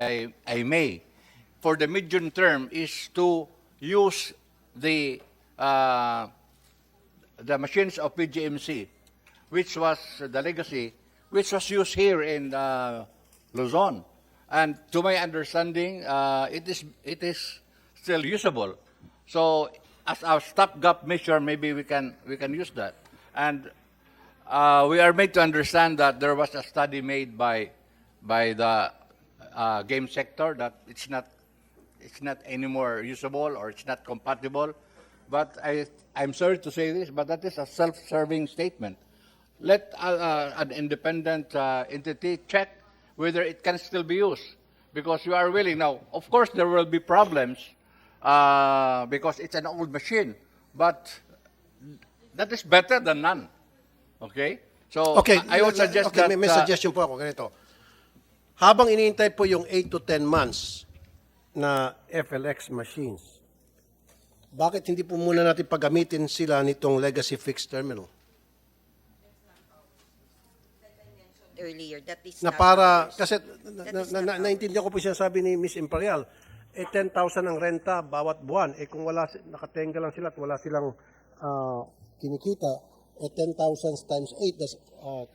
I, I may, for the medium term is to use the uh, the machines of PGMC, which was the legacy, which was used here in uh, Luzon. And to my understanding, uh, it is it is still usable. So as our stopgap measure, maybe we can we can use that. And uh, we are made to understand that there was a study made by by the uh, game sector that it's not it's not anymore usable or it's not compatible. But I I'm sorry to say this, but that is a self-serving statement. Let uh, uh, an independent uh, entity check whether it can still be used because you are willing now. Of course, there will be problems uh, because it's an old machine, but that is better than none. Okay? So Okay, I I would suggest okay, that may, may uh, suggestion po ako ganito. Habang iniintay po yung 8 to 10 months na FLX machines, bakit hindi po muna natin paggamitin sila nitong legacy fixed terminal? earlier. That is Na para, kasi na, na, na, naintindihan ko po siya sabi ni Miss Imperial, eh 10,000 ang renta bawat buwan. Eh kung wala, nakatenga lang sila at wala silang ah, kinikita, eh 10,000 times 8, that's ah,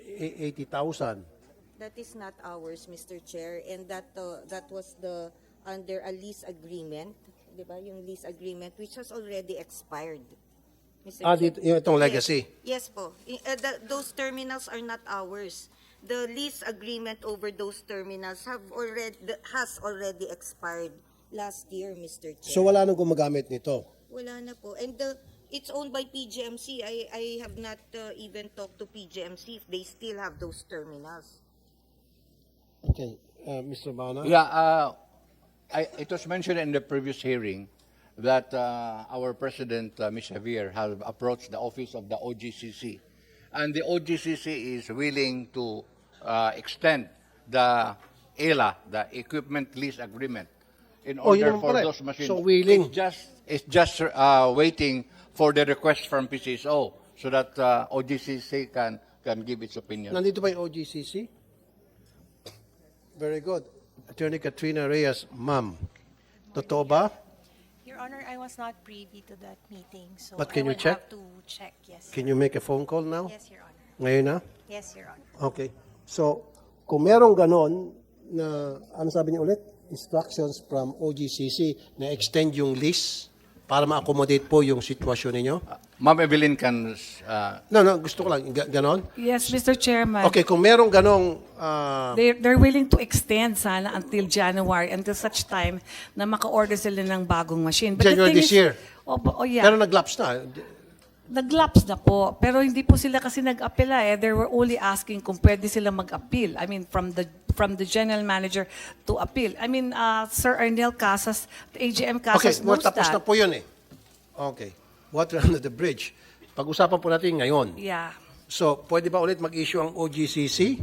e- 80,000. That is not ours, Mr. Chair, and that uh, that was the under a lease agreement, 'di ba? Yung lease agreement which has already expired. Mr. Ah, Chair. dito- yung itong legacy. Yes, yes po. I- uh, the- those terminals are not ours. The lease agreement over those terminals have already has already expired last year, Mr. Chair. So wala nang gumagamit nito. Wala na po. And the, it's owned by PGMC. I, I have not uh, even talked to PGMC if they still have those terminals. Okay, uh, Mr. Bana? Yeah, uh, I, it was mentioned in the previous hearing that uh, our president, uh, Ms. Javier, has approached the office of the OGCC. And the OGCC is willing to uh, extend the ELA, the Equipment Lease Agreement, in Oh, order yun for pala. those machines. So, willing. It's just, it's just uh, waiting for the request from PCSO so that uh, OGCC can, can give its opinion. Nandito ba yung OGCC? Very good. Attorney Katrina Reyes, ma'am. Totoo ba? Your Honor, I was not privy to that meeting, so But I can you would check? have to check, yes. Can you make a phone call now? Yes, Your Honor. Ngayon na? Yes, Your Honor. Okay. So, kung merong ganon na, ano sabi niyo ulit? Instructions from OGCC na extend yung lease para ma-accommodate po yung sitwasyon ninyo? Ma'am Evelyn can uh, No, no, gusto ko lang. Ga- ganon? Yes, Mr. Chairman. Okay, kung merong ganong ah, They're, they're willing to extend sana until January, until such time na maka-order sila ng bagong machine. the January thing this year? Oh, oh yeah. pero nag-lapse na. Nag-lapse na po. Pero hindi po sila kasi nag-apela eh. They were only asking kung pwede sila mag-appeal. I mean, from the from the general manager to appeal. I mean, uh, Sir Arnel Casas, the AGM Okay, Casas well, knows tapos na that. po yun eh. Okay. Water under the bridge. Pag-usapan po natin ngayon. Yeah. So, pwede ba ulit mag-issue ang OGCC?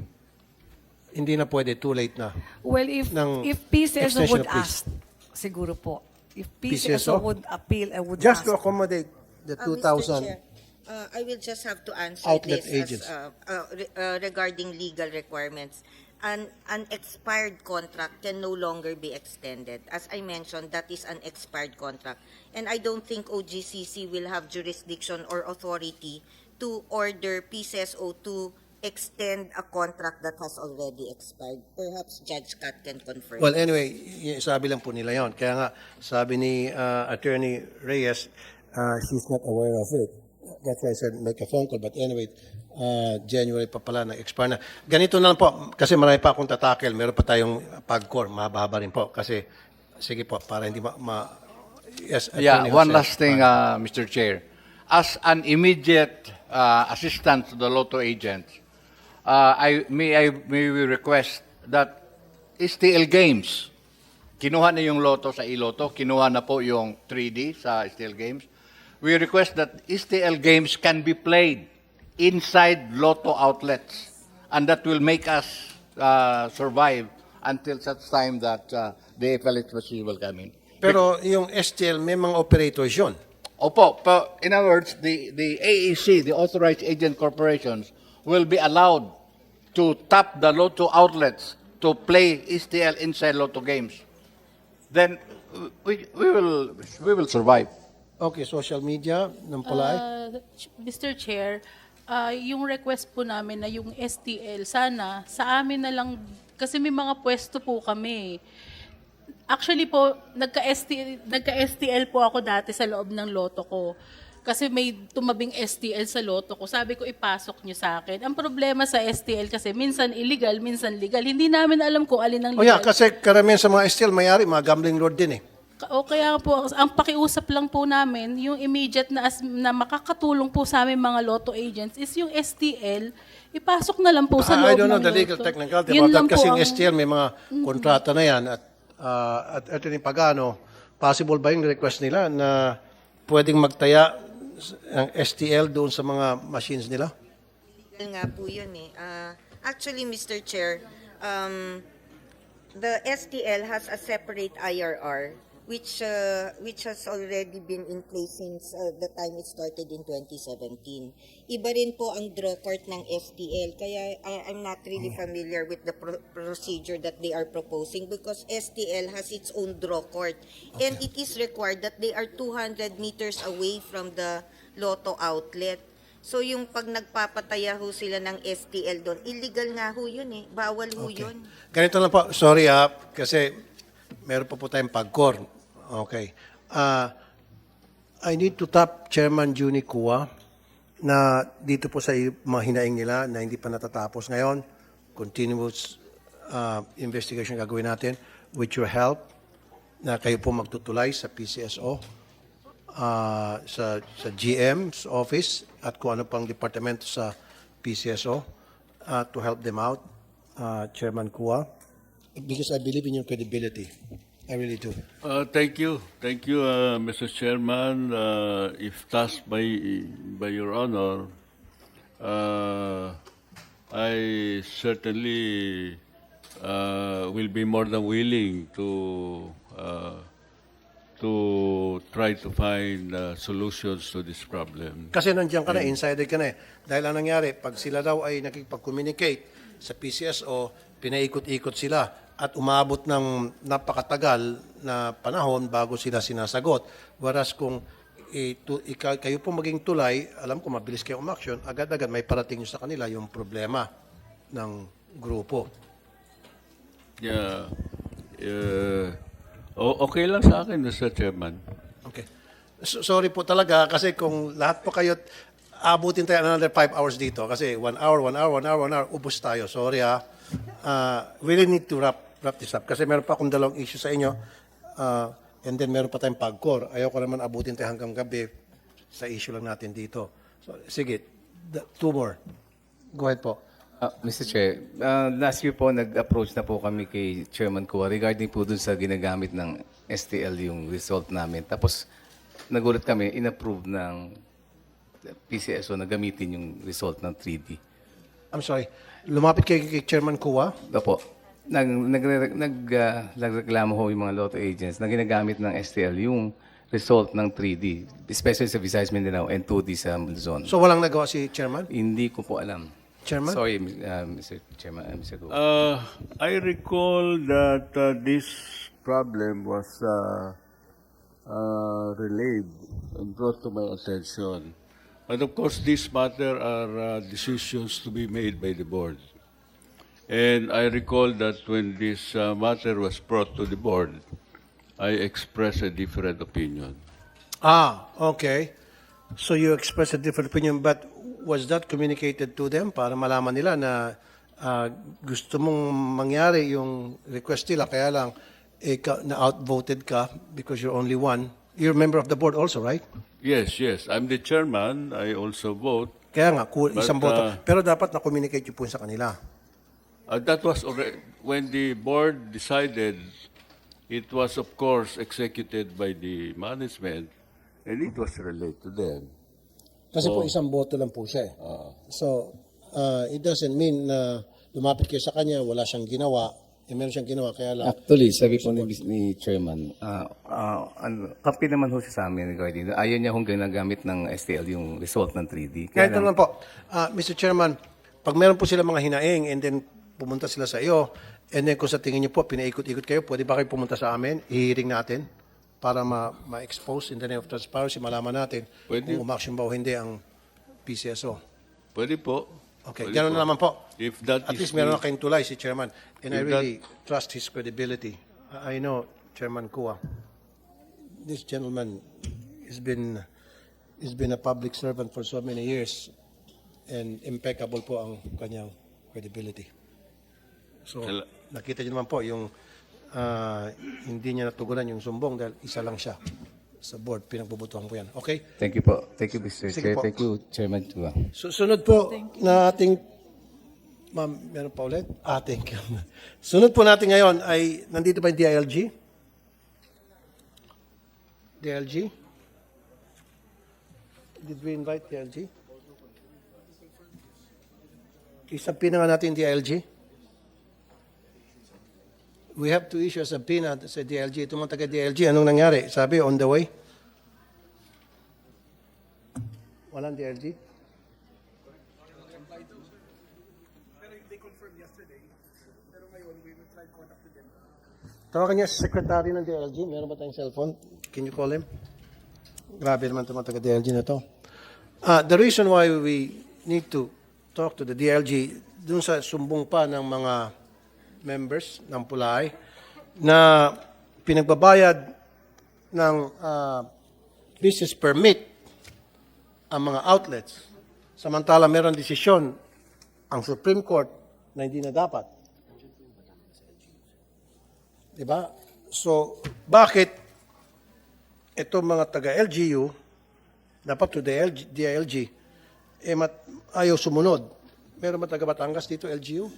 Hindi na pwede, too late na. Well, if ng if PCSO extension would of ask, siguro po. If PCSO? PCSO would appeal, I would Just ask. to accommodate the Uh, Mr. 2,000. Chair, uh, I will just have to answer Outlet this agents. as, uh, uh, re- uh, regarding legal requirements. An, an expired contract can no longer be extended. As I mentioned, that is an expired contract. And I don't think OGCC will have jurisdiction or authority to order PCSO to extend a contract that has already expired. Perhaps Judge Cat can confirm. Well, anyway, sabi lang po nila yon. Kaya nga, sabi ni uh, Attorney Reyes, uh, she's not aware of it. That's why I said make a phone call. But anyway, uh, January pa pala, nag-expire na. Ganito na lang po, kasi marami pa akong tatakel. Meron pa tayong pag-core, mahaba-haba rin po. Kasi, sige po, para hindi ma... ma yes, Yeah, one Jose. last thing, uh, Mr. Chair. As an immediate uh, assistant to the Lotto agent, uh, I may I may we request that STL Games, kinuha na yung Lotto sa iLotto, kinuha na po yung 3D sa STL Games. We request that STL Games can be played inside Lotto outlets, and that will make us uh, survive until such time that uh, the machine will come in. Pero yung STL, may mga operators yun. Opo, pero in other words, the, the AEC, the Authorized Agent Corporations, will be allowed to tap the Lotto outlets to play STL inside Lotto games, then we, we will we will survive. Okay, social media ng Pulay. Uh, Mr. Chair, uh, yung request po namin na yung STL, sana sa amin na lang, kasi may mga pwesto po kami. Actually po, nagka-STL, nagka-STL po ako dati sa loob ng loto ko. Kasi may tumabing STL sa loto ko. Sabi ko, ipasok nyo sa akin. Ang problema sa STL kasi minsan illegal, minsan legal. Hindi namin alam kung alin ang Oh yeah, legal. kasi karamihan sa mga STL may-ari, mga gambling lord din eh. O kaya po, ang pakiusap lang po namin, yung immediate na, as, na makakatulong po sa aming mga lotto agents is yung STL, ipasok na lang po sa I loob don't know ng the legal lotto. technicality Yun about lang that kasi po yung ang- STL may mga kontrata na yan at uh, at Attorney Pagano, possible ba yung request nila na pwedeng magtaya ng STL doon sa mga machines nila? Legal nga po yun eh. Ah, actually, Mr. Chair, um, the STL has a separate IRR which uh, which has already been in place since uh, the time it started in 2017. Iba rin po ang draw court ng STL kaya I, I'm not really familiar with the pro- procedure that they are proposing because STL has its own draw court and it is required that they are 200 meters away from the lotto outlet. So yung pag nagpapataya ho sila ng STL doon, illegal nga ho yun eh. Bawal ho yun. Ganito lang po, sorry ah, kasi meron pa po tayong pagkor. Okay. Ah, I need to tap Chairman Juni Kua na dito po sa mga hinaing nila na hindi pa natatapos ngayon, continuous ah, investigation gagawin natin with your help na kayo po magtutulay sa PCSO, ah, sa, sa GM's office at kung ano pang departamento sa PCSO ah, to help them out, ah, Chairman Kua, because I believe in your credibility. I really do. Uh, Thank you. Thank you, uh, Mr. Chairman. Uh, If tasked by, by your honor, uh, I certainly uh, will be more than willing to, uh, to try to find uh, solutions to this problem. Kasi nandiyan ka na, insider ka na eh. Dahil ang nangyari, pag sila daw ay nakipag-communicate sa PCSO, pinaikot-ikot sila at umabot ng napakatagal na panahon bago sila sinasagot. Whereas kung ito, ika, kayo po maging tulay, alam ko mabilis kayo umaksyon, agad-agad may parating nyo sa kanila yung problema ng grupo. Yeah. Uh, okay lang sa akin, Mr. Chairman. Okay. So- sorry po talaga kasi kung lahat po kayo abutin tayo another five hours dito kasi one hour, one hour, one hour, one hour, ubos tayo. Sorry ha. Uh, we really need to wrap, wrap this up kasi meron pa akong dalawang issue sa inyo uh, and then meron pa tayong pag-core. Ayoko naman abutin tayo hanggang gabi sa issue lang natin dito. So, sige, the- two more. Go ahead po. Ah, Mr. Chair, ah, last year po nag-approach na po kami kay Chairman Kua regarding po dun sa ginagamit ng STL yung result namin. Tapos nagulat kami, in-approve ng PCSO na gamitin yung result ng 3D. I'm sorry. Lumapit kay, kay Chairman Kua. Opo. Nag, nag, nag, ah, nagreklamo ho yung mga lotto agents na ginagamit ng STL yung result ng 3D, especially sa Visayas Mindanao and 2D sa Luzon. So walang nagawa si Chairman? Hindi ko po alam. Chairman? Sorry, uh, Mr. Chairman, uh, Mr. Uh, I recall that uh, this problem was uh, uh, relayed and brought to my attention. But of course, this matter are uh, decisions to be made by the board. And I recall that when this uh, matter was brought to the board, I expressed a different opinion. Ah, okay. So you expressed a different opinion, but was that communicated to them para malaman nila na ah, gusto mong mangyari yung request nila, kaya lang ikaw, na outvoted ka because you're only one. You're a member of the board also, right? Yes, yes. I'm the chairman. I also vote. Kaya nga, ku- But, isang boto. ah, Pero dapat na-communicate yun po sa kanila. Uh, that was already, when the board decided, it was of course executed by the management, and it was relayed to them. Kasi po isang boto lang po siya. eh. So, ah, it doesn't mean na lumapit kayo sa kanya, wala siyang ginawa, eh meron siyang ginawa, kaya lang. Actually, sabi po ni, ni Chairman, ah ah, ano, kampi naman ho siya sa amin regarding, ayaw niya hong ginagamit ng STL yung result ng 3D. Kaya Kaya ito lang, naman po, ah, Mr. Chairman, pag meron po sila mga hinaing and then pumunta sila sa iyo And then kung sa tingin niyo po, pinaikot-ikot kayo, pwede ba kayo pumunta sa amin, ihiring natin para ma- ma-expose in the name of transparency, malaman natin Pwede. kung umaksyon ba o hindi ang PCSO. Pwede po. Okay, Pwede gano'n po. naman po. If that At is least meron na kayong tulay si Chairman. And I If really trust his credibility. I I know, Chairman Kua, this gentleman has been, has been a public servant for so many years and impeccable po ang kanyang credibility. So, Kala- nakita niyo naman po yung ah, hindi niya natugunan yung sumbong dahil isa lang siya sa board. Pinagbubutuhan po yan. Okay? Thank you po. Thank you, Mr. Sige Chair. po. Thank you, Chairman Tua. Susunod po na ating Ma'am, meron pa ulit? Ah, thank you. Sunod po natin ngayon ay, nandito ba yung DILG? DILG? Did we invite DILG? Isapin na nga natin yung DILG. We have to issue a subpoena sa DILG. Ito mga taga-DILG, anong nangyari? Sabi, on the way? Walang DILG? Tawagan niya sa secretary ng DLG. Meron ba tayong cellphone? Can you call him? Grabe naman itong mga taga-DLG na to. Ah, the reason why we need to talk to the DLG, dun sa sumbong pa ng mga members ng Pulay, na pinagbabayad ng ah, business permit ang mga outlets. Samantala meron desisyon ang Supreme Court na hindi na dapat. Diba? So, bakit itong mga taga-LGU, dapat to the LG, DILG, eh mat, ayaw sumunod. Meron ba taga Batangas dito, LGU?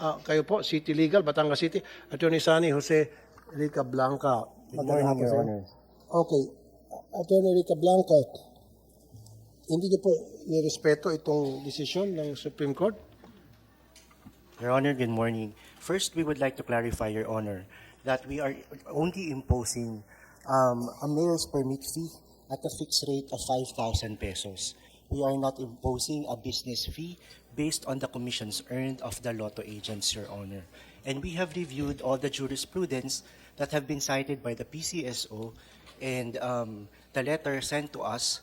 Ah, kayo po, City Legal, Batangas City. Attorney Sani Jose Rica Blanca. Magandang hapon, sir. Okay. Attorney Rica Blanca, hindi niyo po nirespeto itong desisyon ng Supreme Court? Your Honor, good morning. First, we would like to clarify, Your Honor, that we are only imposing um, a mayor's permit fee at a fixed rate of 5,000 pesos. We are not imposing a business fee based on the commissions earned of the lotto agents, Your Honor. And we have reviewed all the jurisprudence that have been cited by the PCSO and um, the letter sent to us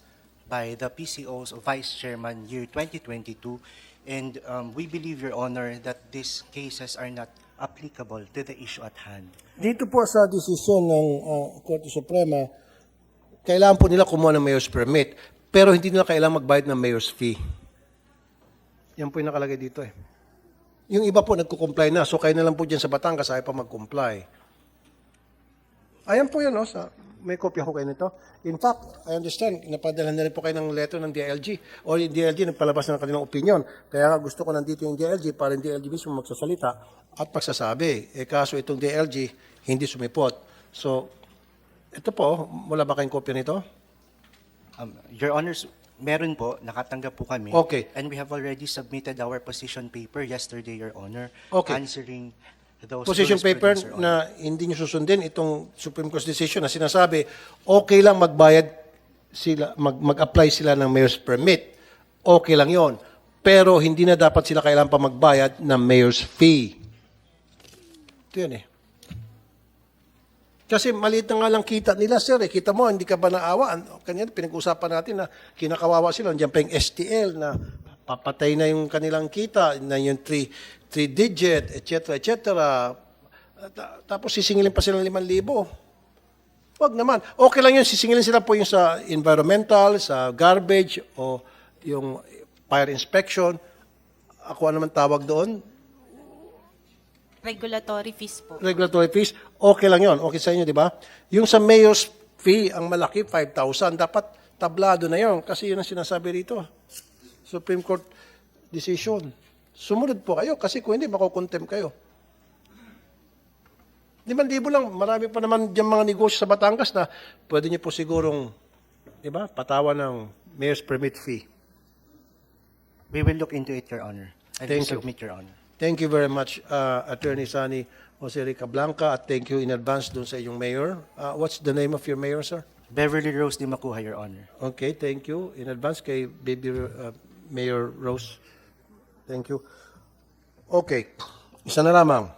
by the PCO's Vice Chairman year 2022. And um, we believe, Your Honor, that these cases are not applicable to the issue at hand. Dito po sa desisyon ng uh, Korte Suprema, kailangan po nila kumuha ng mayor's permit, pero hindi nila kailangan magbayad ng mayor's fee. Yan po yung nakalagay dito eh. Yung iba po nagko-comply na, so kayo na lang po dyan sa Batangas, ayaw pa mag-comply. Ayan po yan, no, sa, may kopya ko kayo nito. In fact, I understand, napadala na rin po kayo ng letter ng DLG. O yung DLG nagpalabas na ng kanilang opinion. Kaya nga gusto ko nandito yung DLG para yung DLG mismo magsasalita at pagsasabi. Eh kaso itong DLG hindi sumipot. So, ito po, wala ba kayong kopya nito? Um, Your Honors, meron po, nakatanggap po kami. Okay. And we have already submitted our position paper yesterday, Your Honor, Okay. answering those Position paper jurisprudence, Your Honor. na hindi nyo susundin itong Supreme Court decision na sinasabi, okay lang magbayad sila, mag, mag-apply sila ng mayor's permit. Okay lang yon. Pero hindi na dapat sila kailangan pa magbayad ng mayor's fee. Ito yun eh. Kasi maliit na nga lang kita nila, sir. Eh. Kita mo, hindi ka ba naawa? An- Kanyan, pinag-usapan natin na kinakawawa sila. Diyan pa yung STL na papatay na yung kanilang kita, na yung three, three digit, etc., etc. Ta- Tapos sisingilin pa sila ng 5,000. Wag naman. Okay lang yun, sisingilin sila po yung sa environmental, sa garbage, o yung fire inspection. Ako ano man tawag doon, Regulatory fees po. regulatory fees, okay lang yon Okay sa inyo, di ba? Yung sa mayor's fee, ang malaki, 5,000. Dapat tablado na yon kasi yun ang sinasabi rito. Supreme Court decision. Sumunod po kayo kasi kung hindi, makukontem kayo. Limang libo lang, marami pa naman dyan mga negosyo sa Batangas na pwede niyo po sigurong, di ba, patawan ng mayor's permit fee. We will look into it, Your Honor. I will Thank you. submit, Your Honor. Thank you very much, uh, Attorney Sani Jose Rica Blanca, at thank you in advance dun sa inyong mayor. Uh, what's the name of your mayor, sir? Beverly Rose Di Makuha, Your Honor. Okay, thank you in advance kay Baby uh, Mayor Rose. Thank you. Okay. Isa na lamang.